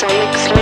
Sonic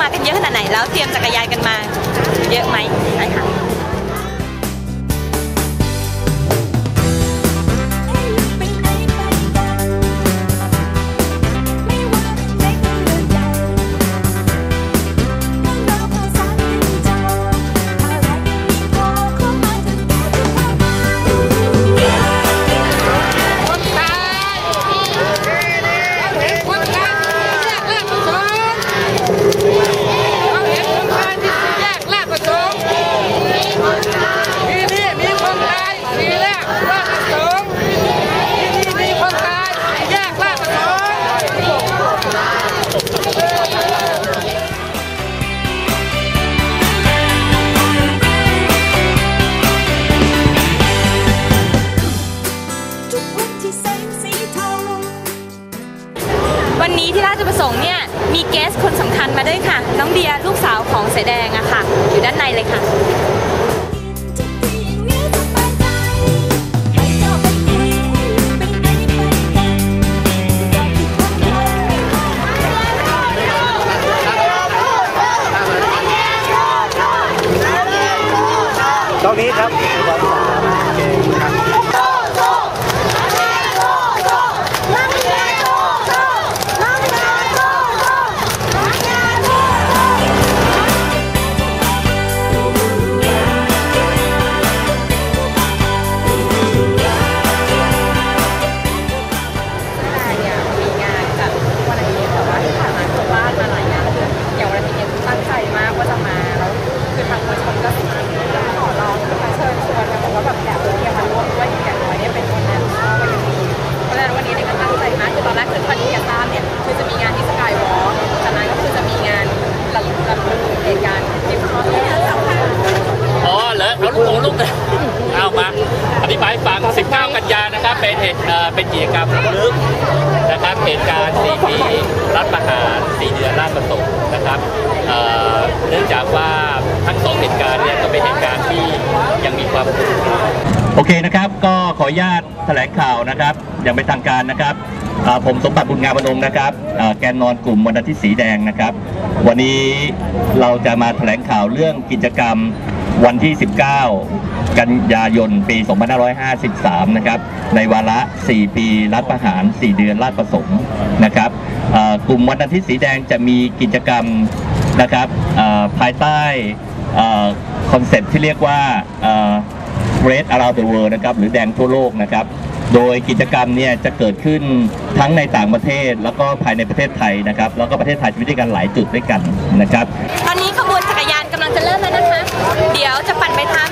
มากันเยอะขนาดไหน แล้วเตรียมจักรยานกันมา เยอะไหมใช่ค่ะ่ะ อยู่ด้านในเลยค่ะตรงนี้ครับ ขออนุญาตแถลงข่าวนะครับ อย่างเป็นทางการนะครับ ผมสมบัติบุญงามพนมนะครับแกนนอนกลุ่มวันอาทิตย์สีแดงนะครับ วันนี้เราจะมาแถลงข่าวเรื่องกิจกรรมวันที่ 19 กันยายน ปี 2553 นะครับ ในวาระ 4 ปีรัฐประหาร 4 เดือนราชประสงค์นะครับกลุ่มวันอาทิตย์สีแดงจะมีกิจกรรมนะครับภายใต้คอนเซ็ปที่เรียกว่า Red Around the World นะครับหรือแดงทั่วโลกนะครับ โดยกิจกรรมเนี่ยจะเกิดขึ้นทั้งในต่างประเทศ แล้วก็ภายในประเทศไทยนะครับ แล้วก็ประเทศไทยจะมีด้วยกันหลายจุดด้วยกันนะครับ ตอนนี้ขบวนจักรยานกำลังจะเริ่มแล้วนะคะ เดี๋ยวจะปั่นไปทาง